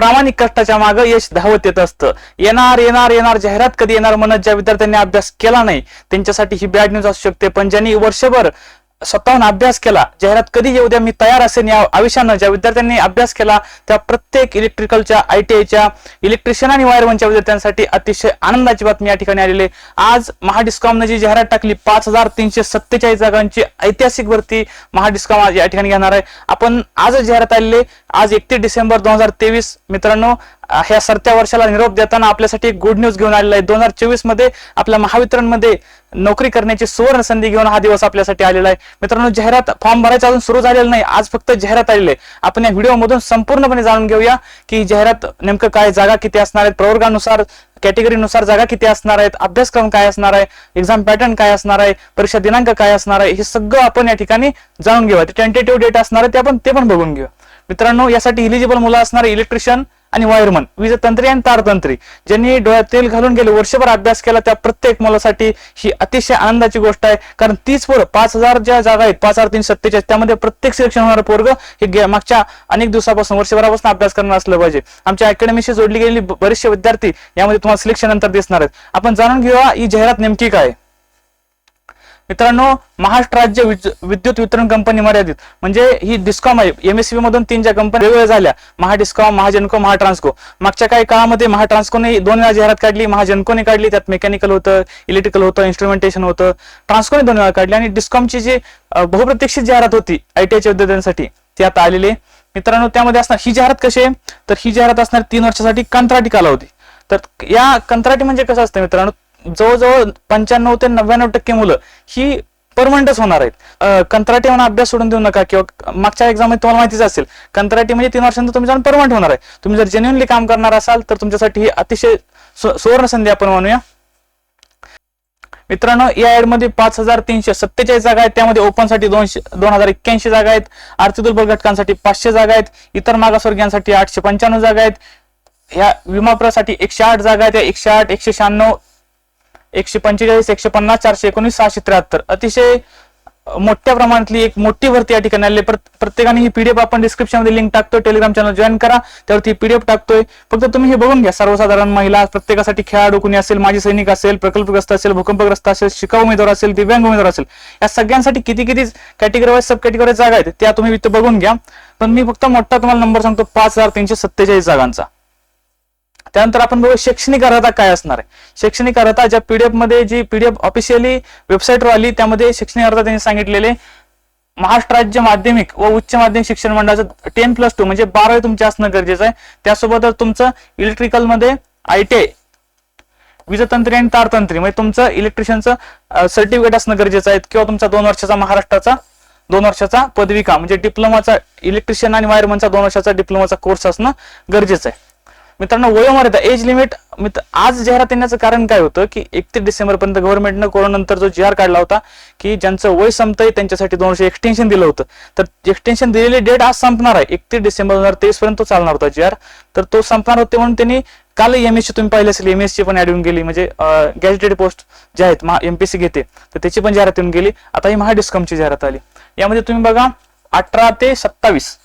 प्रामाणिक कष्टाच्या मागे यश धावत येत असतं. येणार येणार येणार जाहिरात कधी येणार म्हणत ज्या विद्यार्थ्यांनी अभ्यास केला नाही त्यांच्यासाठी ही बॅड न्यूज असू शकते. पण ज्यांनी वर्षभर स्वतःहून अभ्यास केला. जाहिरात कधी येऊ द्या मी तयार असेन या आयुष्यानं. ज्या विद्यार्थ्यांनी अभ्यास केला त्या प्रत्येक इलेक्ट्रिकलच्या आय टी आयच्या इलेक्ट्रिशियन आणि वायरमनच्या विद्यार्थ्यांसाठी अतिशय आनंदाची बातमी या ठिकाणी आलेली आज महाडिस्कॉमनं जी जाहिरात टाकली पाच हजार तीनशे सत्तेचाळीस जागांची ऐतिहासिक भरती महाडिस्कॉम आज या ठिकाणी घेणार आहे. आपण आज जाहिरात आलेली आज एकतीस डिसेंबर दोन हजार तेवीस. मित्रांनो ह्या सरत्या वर्षाला निरोप देताना आपल्यासाठी एक गुड न्यूज घेऊन आलेला आहे. दोन हजार चोवीसमध्ये आपल्या महावितरणमध्ये नोकरी करण्याची सुवर्ण संधी घेऊन हा दिवस आपल्यासाठी आलेला आहे. मित्रांनो जाहिरात फॉर्म भरायचा अजून सुरू झालेला नाही. आज फक्त जाहिरात आलेली आहे. आपण या व्हिडिओमधून संपूर्णपणे जाणून घेऊया की जाहिरात नेमकं काय जागा किती असणार आहेत प्रवर्गानुसार कॅटेगरीनुसार जागा किती असणार आहेत अभ्यासक्रम काय असणार आहे एक्झाम पॅटर्न काय असणार आहे परीक्षा दिनांक काय असणार आहे हे सगळं आपण या ठिकाणी जाणून घेऊया. ते टेंटेटिव्ह डेट असणार आहे ते आपण ते पण बघून घेऊया. मित्रांनो यासाठी इलिजिबल मुलं असणारे इलेक्ट्रिशियन आणि वायरमन वीजतंत्री आणि तारतंत्री ज्यांनी डोळ्यात तेल घालून गेले वर्षभर अभ्यास केला त्या प्रत्येक मुलासाठी ही अतिशय आनंदाची गोष्ट आहे. कारण तीच पोरं पाच हजार ज्या जागा आहेत पाच हजार तीनशे सत्तेचाळीस त्यामध्ये प्रत्येक सिलेक्शन होणारं पोरग हे मागच्या अनेक दिवसापासून वर्षभरापासून अभ्यास करणार असलं पाहिजे. आमच्या अकॅडमीशी जोडली गेलेली बरेचसे विद्यार्थी यामध्ये तुम्हाला सिलेक्शन नंतर दिसणार आहेत. आपण जाणून घेऊया ही जाहिरात नेमकी काय आहे. मित्रांनो महाराष्ट्र राज्य विद्युत वितरण कंपनी मर्यादित. म्हणजे ही डिस्कॉम आहे. एमएससीबी मधून तीन ज्या कंपन्या वेगवेगळ्या झाल्या. महाडिस्कॉम महाजनको महाट्रान्सको. मागच्या काही काळामध्ये महाट्रान्सकोने दोन वेळा जाहिरात काढली महाजनकोने काढली. त्यात मेकॅनिकल होतं इलेक्ट्रिकल होतं इन्स्ट्रुमेंटेशन होतं. ट्रान्सकोने दोन वेळा काढली आणि डिस्कॉमची जी बहुप्रतीक्षित जाहिरात होती आयटीआयच्या विद्यार्थ्यांसाठी ती आता आलेली. मित्रांनो त्यामध्ये असणार ही जाहिरात कशी आहे? तर ही जाहिरात असणार तीन वर्षासाठी कंत्राटी कालावधी. तर या कंत्राटी म्हणजे कसं असतं मित्रांनो? जवळजवळ पंच्याण्णव ते नव्याण्णव टक्के मुलं ही परमनंटच होणार आहेत. कंत्राटी म्हणून अभ्यास सोडून देऊ नका किंवा मागच्या एक्झाममध्ये तुम्हाला माहितीच असेल कंत्राटी म्हणजे तीन वर्षांचा तुम्ही जाऊन परमनंट होणार आहे. तुम्ही जर जेन्युनली काम करणार असाल तर तुमच्यासाठी ही अतिशय सुवर्ण संधी आपण म्हणूया मित्रांनो या ऍडमध्ये पाच हजार तीनशे सत्तेचाळीस जागा आहेत. त्यामध्ये ओपनसाठी दोनशे दोन हजार एक्क्याऐंशी जागा आहेत. आर्थिक दुर्बल घटकांसाठी पाचशे जागा आहेत. इतर मागासवर्गीयांसाठी आठशे पंच्याण्णव जागा आहेत. ह्या विमाप्रसाठी एकशे आठ जागा आहेत. या एकशे आठ एकशे शहाण्णव एकशे पंचेचाळीस एकशे पन्नास चारशे एकोणीस सहाशे त्र्याहत्तर. अतिशय मोठ्या प्रमाणातली एक मोठी भरती या ठिकाणी आली प्रत्येकाने ही पीडीएफ आपण डिस्क्रिप्शनमध्ये लिंक टाकतोय. टेलिग्राम चॅनल जॉईन करा. त्यावरती पीडीएफ टाकतोय. फक्त तुम्ही हे बघून घ्या. सर्वसाधारण महिला प्रत्येकासाठी खेळाडू कुणी असेल माजी सैनिक असेल प्रकल्पग्रस्त असेल भूकंपग्रस्त असेल शिकाऊ उमेदवार असेल दिव्यांग उमेदवार असेल या सगळ्यांसाठी किती किती कॅटेगरी वाईज सब कॅटेगरी जागा आहेत त्या तुम्ही इथं बघून घ्या. पण मी फक्त मोठा तुम्हाला नंबर सांगतो पाच हजार तीनशे सत्तेचाळीस जागांचा. त्यानंतर आपण बघू शैक्षणिक अर्हता काय असणार आहे. शैक्षणिक अर्हता ज्या पीडीएफमध्ये जी पीडीएफ ऑफिशियली वेबसाईटवर आली त्यामध्ये शैक्षणिक अर्हता त्यांनी सांगितलेले. महाराष्ट्र राज्य माध्यमिक व उच्च माध्यमिक शिक्षण मंडळाचं टेन प्लस टू म्हणजे बारावी तुमचे असणं गरजेचं आहे. त्यासोबतच तुमचं इलेक्ट्रिकलमध्ये आयटीआय वीजतंत्री आणि तारतंत्री म्हणजे तुमचं इलेक्ट्रिशियनचं सर्टिफिकेट असणं गरजेचं आहे किंवा तुमचा दोन वर्षाचा महाराष्ट्राचा दोन वर्षाचा पदविका म्हणजे डिप्लोमाचा इलेक्ट्रिशियन आणि वायरमनचा दोन वर्षाचा डिप्लोमाचा कोर्स असणं गरजेचं आहे. मित्रांनो वयोमर्यादा एज लिमिट मित्र आज जाहिरात येण्याचं कारण काय होतं की एकतीस डिसेंबर पर्यंत गव्हर्नमेंटनं कोरोना नंतर जो जी आर काढला होता की ज्यांचं वय संपतंय त्यांच्यासाठी दोन वर्ष एक्सटेन्शन दिलं होतं. तर एक्सटेन्शन दिलेली डेट आज संपणार आहे. एकतीस डिसेंबर दोन हजार तेवीस पर्यंत तो चालणार होता जी आर तर तो संपणार होते म्हणून त्यांनी काल एमएससी तुम्ही पाहिले असेल एमएससी पण ऍड होऊन गेली. म्हणजे गॅजेटेड पोस्ट जे आहेत एमपीसी घेते तर त्याची पण जाहिरात येऊन गेली. आता ही महाडिस्कॉमची जाहिरात आली. यामध्ये तुम्ही बघा अठरा ते सत्तावीस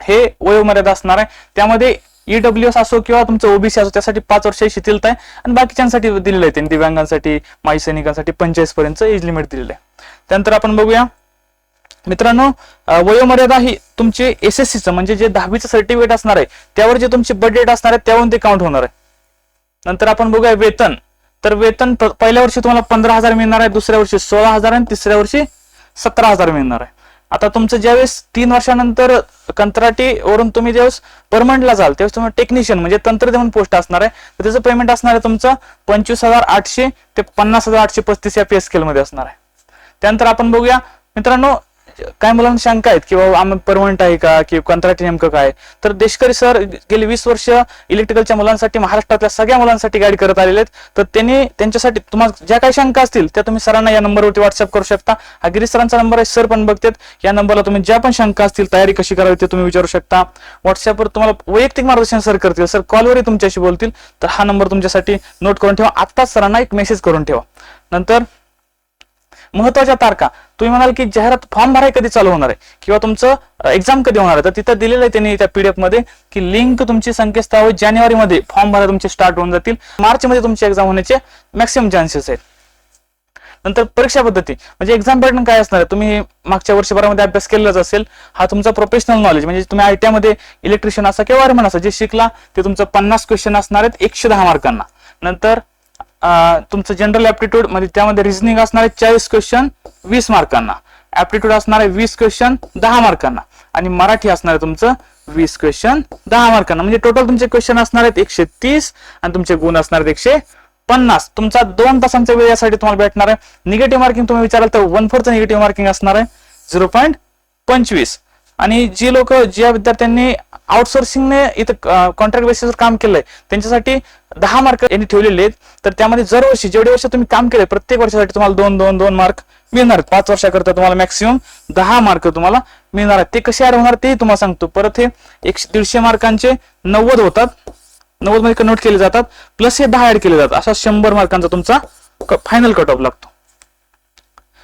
हे वयोमर्यादा असणार आहे. त्यामध्ये ईडब्ल्यू एस असो किंवा तुमचं ओबीसी असो त्यासाठी पाच वर्ष शिथिलता आहे. आणि बाकीच्यांसाठी दिलेलं आहे त्यांनी दिव्यांगांसाठी माई सैनिकांसाठी पंचेचाळीस पर्यंत एज लिमिट दिलेलं आहे. त्यानंतर आपण बघूया. मित्रांनो वयोमर्यादा ही तुमचे एस एस सीचं म्हणजे जे दहावीचं सर्टिफिकेट असणार आहे त्यावर जे तुमचे बजेट असणार आहे त्यावरून ते काउंट होणार आहे. नंतर आपण बघूया वेतन. तर वेतन प- पहिल्या वर्षी तुम्हाला पंधरा हजार मिळणार आहे दुसऱ्या वर्षी सोळा हजार आणि तिसऱ्या वर्षी सतरा हजार मिळणार आहे. आता तुमचं ज्यावेळेस तीन वर्षानंतर कंत्राटी वरून तुम्ही ज्यावेळेस परमनंटला जाल त्यावेळेस तुम्ही टेक्निशियन म्हणजे तंत्रज्ञ म्हणून पोस्ट असणार आहे. तर त्याचं पेमेंट असणार आहे तुमचं पंचवीस हजार आठशे ते पन्नास हजार आठशे पस्तीस या पे स्केलमध्ये असणार आहे. त्यानंतर आपण बघूया मित्रांनो काय मुलांना शंका आहेत की बाबा आम्ही परमनंट आहे का की कंत्राटी नेमकं काय? तर देशकरी सर गेली वीस वर्ष इलेक्ट्रिकलच्या मुलांसाठी महाराष्ट्रातल्या सगळ्या मुलांसाठी गाईड करत आलेले आहेत. तर त्यांनी त्यांच्यासाठी तुम्हाला ज्या काही शंका असतील त्या तुम्ही सरांना या नंबरवरती व्हॉट्सअप करू शकता. हा गिरीश सरांचा नंबर आहे सर पण बघतात. या नंबरला तुम्ही ज्या पण शंका असतील तयारी कशी करावी ते तुम्ही विचारू शकता. व्हॉट्सअपवर तुम्हाला वैयक्तिक मार्गदर्शन सर करतील. सर कॉलवरही तुमच्याशी बोलतील. तर हा नंबर तुमच्यासाठी नोट करून ठेवा. आत्ताच सरांना एक मेसेज करून ठेवा. नंतर महत्त्वाच्या तारखा. तुम्ही म्हणाल की जाहिरात फॉर्म भराय कधी चालू होणार आहे? किंवा तुमचं एक्झाम कधी होणार आहे? तर तिथं दिलेलं आहे त्यांनी त्या पीडीएफमध्ये की लिंक तुमची संकेतस्थळावर जानेवारी मध्ये फॉर्म भरायला तुमचे स्टार्ट होऊन जातील. मार्च मध्ये तुमची एक्झाम होण्याचे मॅक्सिमम चान्सेस आहेत. नंतर परीक्षा पद्धती. म्हणजे एक्झाम पॅटर्न काय असणार आहे? तुम्ही मागच्या वर्षभरामध्ये अभ्यास केलेलाच असेल. हा तुमचा प्रोफेशनल नॉलेज म्हणजे तुम्ही आय टी मध्ये इलेक्ट्रिशियन असा किंवा वायरमन असा जे शिकला ते तुमचं पन्नास क्वेश्चन असणार आहेत एकशे दहा मार्कांना नंतर तुमचं जनरल ऍप्टिट्यूड म्हणजे त्यामध्ये रिझनिंग असणार आहे चाळीस क्वेश्चन वीस मार्कांना ऍप्टिट्यूड असणार आहे वीस क्वेश्चन दहा मार्कांना आणि मराठी असणार आहे तुमचं वीस क्वेश्चन दहा मार्कांना म्हणजे टोटल तुमचे क्वेश्चन असणार आहेत एकशे तीस आणि तुमचे गुण असणार आहेत एकशे पन्नास. तुमचा दोन तासांचा वेळ यासाठी तुम्हाला भेटणार आहे. निगेटिव्ह मार्किंग तुम्ही विचाराल तर वन फोरचं निगेटिव्ह मार्किंग असणार आहे. झिरो पॉईंट पंचवीस. आणि जी लोक ज्या विद्यार्थ्यांनी आउटसोर्सिंगने इथं कॉन्ट्रॅक्ट बेसिसवर काम केलंय त्यांच्यासाठी दहा मार्क यांनी ठेवलेले आहेत. तर त्यामध्ये दरवर्षी जेवढे वर्ष तुम्ही काम केले प्रत्येक वर्षासाठी तुम्हाला दोन दोन दोन मार्क मिळणार आहेत. पाच वर्षाकरता तुम्हाला मॅक्सिमम दहा मार्क तुम्हाला मिळणार आहेत. ते कसे ऍड होणार तेही तुम्हाला सांगतो. परत हे एकशे दीडशे मार्कांचे नव्वद होतात. नव्वदमध्ये कन्वर्ट केले जातात. प्लस हे दहा ऍड केले जातात. असा शंभर मार्कांचा तुमचा फायनल कट ऑफ लागतो.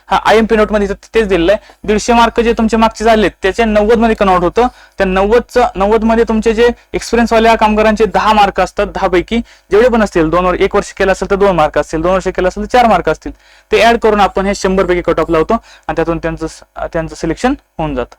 हा आय एम पी नोटमध्ये तेच दिलेलं आहे. दीडशे मार्क जे तुमचे मागचे झाले त्याचे नव्वदमध्ये कन्वर्ट होतं. त्या नव्वदचं नव्वदमध्ये तुमचे जे एक्सपिरियन्स वाल्या कामगारांचे दहा मार्क असतात दहा पैकी जेवढे पण असतील दोन एक वर्ष केलं असेल तर दोन मार्क असतील दोन वर्ष केलं असेल तर चार मार्क असतील. ते ऍड करून आपण हे शंभर पैकी कट ऑफ लावतो आणि त्यातून त्यांचं त्यांचं सिलेक्शन होऊन जातं.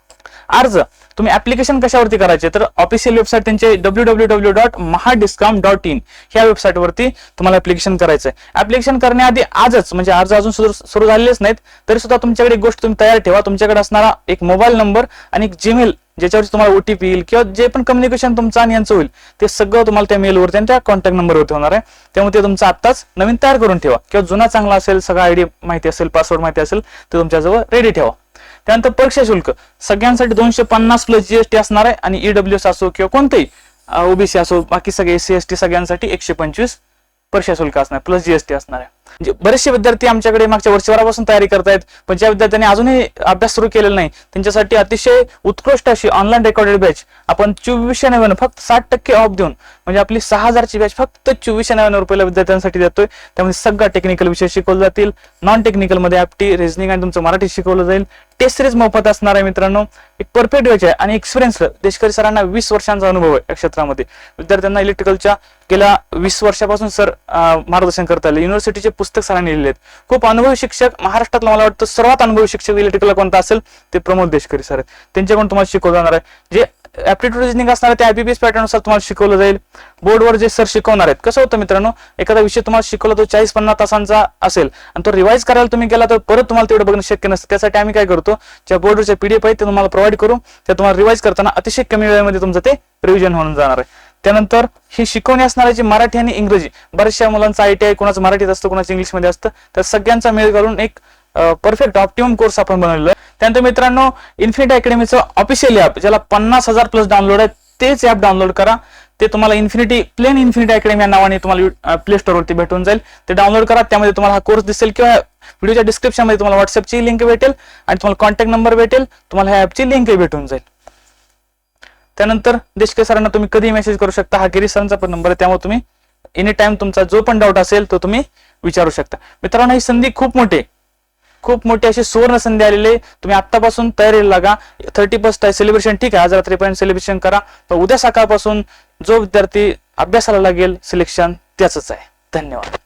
अर्ज. तुम्ही ऍप्लिकेशन कशावरती करायचे? तर ऑफिशियल वेबसाईट त्यांचे W W W dot Mahadiscom dot in ह्या वेबसाईटवरती तुम्हाला ऍप्लिकेशन करायचं आहे ऍप्लिकेशन करण्याआधी आजच म्हणजे अर्ज अजून सुरू सुरू झालेलेच नाहीत तरी सुद्धा तुमच्याकडे एक गोष्ट तुम्ही तयार ठेवा. तुमच्याकडे असणारा एक मोबाईल नंबर आणि एक जीमेल ज्याच्यावरती तुम्हाला ओटीपी येईल किंवा जे पण कम्युनिकेशन तुमचं आणि यांचं होईल ते सगळं तुम्हाला त्या मेलवरती आणि त्या कॉन्टॅक्ट नंबरवरती होणार आहे. त्यामुळे ते तुमचं आत्ताच नवीन तयार करून ठेवा. किंवा जुना चांगला असेल सगळा आयडी माहिती असेल पासवर्ड माहिती असेल ते तुमच्याजवळ रेडी ठेवा. त्यानंतर परीक्षा शुल्क. सगळ्यांसाठी दोनशे पन्नास प्लस जीएसटी असणार आहे आणि ईडब्ल्यू एस असो किंवा कोणतेही ओबीसी असो बाकी सगळे एस सी एस टी सगळ्यांसाठी एकशे पंचवीस परीक्षा शुल्क असणार प्लस जीएसटी असणार आहे. म्हणजे बरेचसे विद्यार्थी आमच्याकडे मागच्या वर्षभरापासून तयारी करतायत पण ज्या विद्यार्थ्यांनी अजूनही अभ्यास सुरू केलेला नाही त्यांच्यासाठी अतिशय उत्कृष्ट अशी ऑनलाईन रेकॉर्डेड बॅच आपण चोवीसशे नव्याण्णव फक्त साठ टक्के ऑफ देऊन म्हणजे आपली सहा हजारची बॅच फक्त चोवीसशे नव्याण्णव रुपयाला विद्यार्थ्यांसाठी देतोय. त्यामध्ये सगळा टेक्निकल विषय शिकवले जातील नॉन टेक्निकलमध्ये ॲप्टी रिझनिंग आणि तुमचं मराठी शिकवलं जाईल. टेस्ट सिरीज मोफत असणार आहे मित्रांनो. एक परफेक्ट बॅच आहे आणि एक्सपिरियन्स देशकरी सरांना वीस वर्षांचा अनुभव आहे या क्षेत्रामध्ये. विद्यार्थ्यांना इलेक्ट्रिकलच्या गेल्या वीस वर्षापासून सर मार्गदर्शन करता आले. युनिव्हर्सिटीचे पुस्तक सरांनी लिहिले आहेत. खूप अनुभवी शिक्षक महाराष्ट्रातला मला वाटतं सर्वात अनुभवी शिक्षक इलेक्ट्रिकल कोणता असेल? ते प्रमोद देशकरी सर आहेत. त्यांच्याकडून तुम्हाला शिकवलं जाणार आहे. जे ऍप्टिट्यूड रिजनिंग असणार आहे ते आयपीपीएस पॅटर्ननुसार तुम्हाला शिकवलं जाईल. बोर्डवर जे सर शिकवणार आहेत कसं होतं मित्रांनो? एखादा विषय तुम्हाला शिकवला तो चाळीस पन्नास तासांचा असेल आणि तो रिवाईज करायला तुम्ही गेला तर परत तुम्हाला तेवढं बघणं शक्य नसतं. त्यासाठी आम्ही काय करतो ज्या बोर्डवरच्या पीडीएफ आहे ते तुम्हाला प्रोव्हाइड करू. ते तुम्हाला रिवाईज करताना अतिशय कमी वेळेमध्ये तुमचं ते रिव्हिजन होऊन जाणार आहे. त्यानंतर ही शिकवणी असणाऱ्याची मराठी आणि इंग्रजी बऱ्याचशा मुलांचं आय टी आय कोणाचं मराठीत असतं कोणाचं इंग्लिशमध्ये असतं तर सगळ्यांचा मेळ घालून एक परफेक्ट ऑप्टिमम कोर्स आपण बनवलेला आहे. त्यानंतर मित्रांनो इन्फिनिट अकॅडमीचं ऑफिशियल ॲप ज्याला पन्नास हजार प्लस डाउनलोड आहे तेच ॲप डाउनलोड करा. ते तुम्हाला इन्फिनिटी प्लेन इन्फिनिटी अकॅडमी या नावाने तुम्हाला प्ले स्टोअरवरती भेटून जाईल. ते डाउनलोड करा. त्यामध्ये तुम्हाला हा कोर्स दिसेल किंवा व्हिडिओच्या डिस्क्रिप्शनमध्ये तुम्हाला व्हॉट्सअपची लिंक भेटेल आणि तुम्हाला कॉन्टॅक्ट नंबर भेटेल. तुम्हाला ह्या ॲपची लिंक भेटून जाईल. त्यानंतर देशके सरांना तुम्ही कधी मेसेज करू शकता. हा गिरीश सरांचा पण नंबर आहे. त्यामुळे तुम्ही एनी टाइम तुमचा जो पण डाऊट असेल तो तुम्ही विचारू शकता. मित्रांनो ही संधी खूप मोठी आहे. खूप मोठी अशी सुवर्ण संधी आलेली आहे. तुम्ही आतापासून तयारीला लागा. थर्टी फर्स्ट आहे सेलिब्रेशन ठीक आहे. आज रात्रीपर्यंत सेलिब्रेशन करा. पण उद्या सकाळपासून जो विद्यार्थी अभ्यासाला लागेल सिलेक्शन त्याच आहे. धन्यवाद.